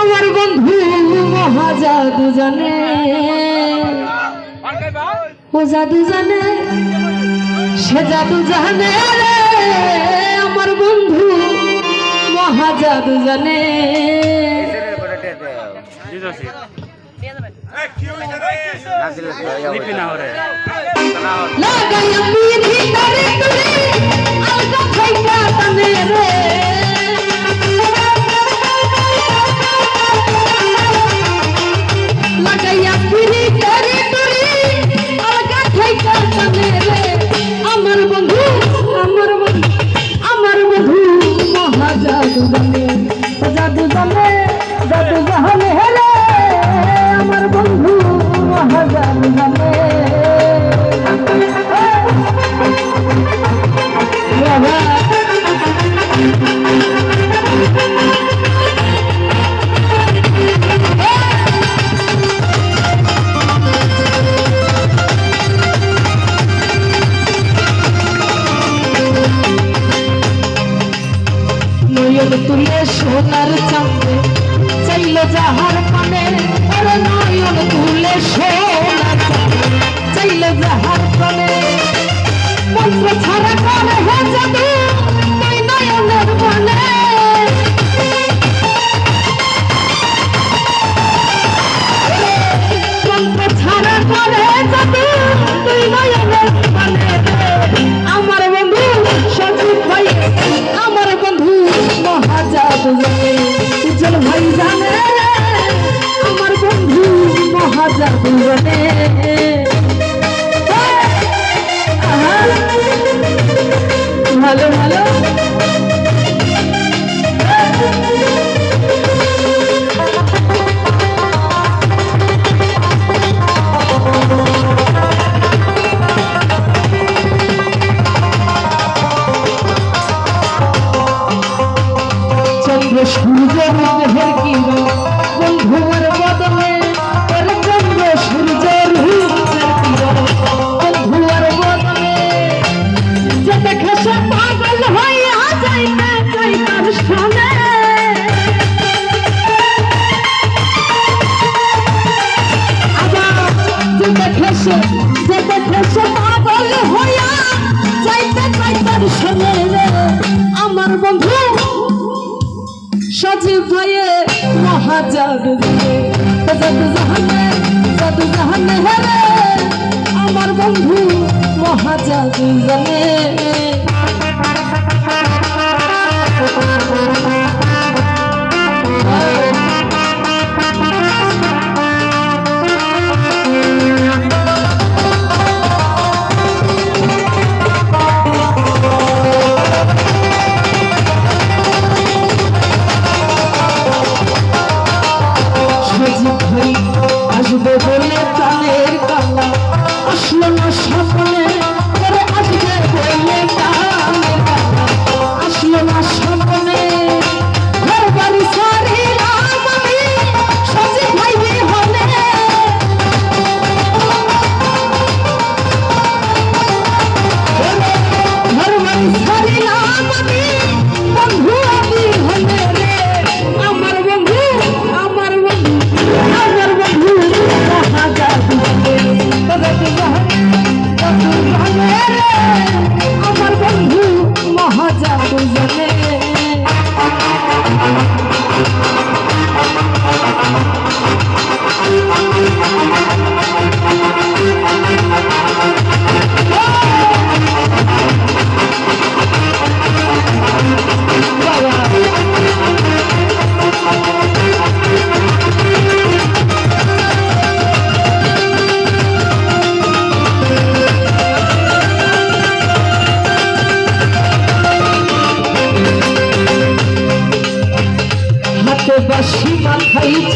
আমার বন্ধু মহাজা দুজনে ও জাদু জানে, সে জাদু জানে আমার বন্ধু মহাজাদু জানে। লাগাই আমি ভিতরে তুলে। খাইটা তানে রে। সঙ্গে চাইল যাহার পানে ওর নয়ন তুলে সোনা চাইল যাহার পানে মন্ত্র ছাড়া করে হে জাদু hello, hello. হাজার হাজার আসবে বলে প্রাণে ты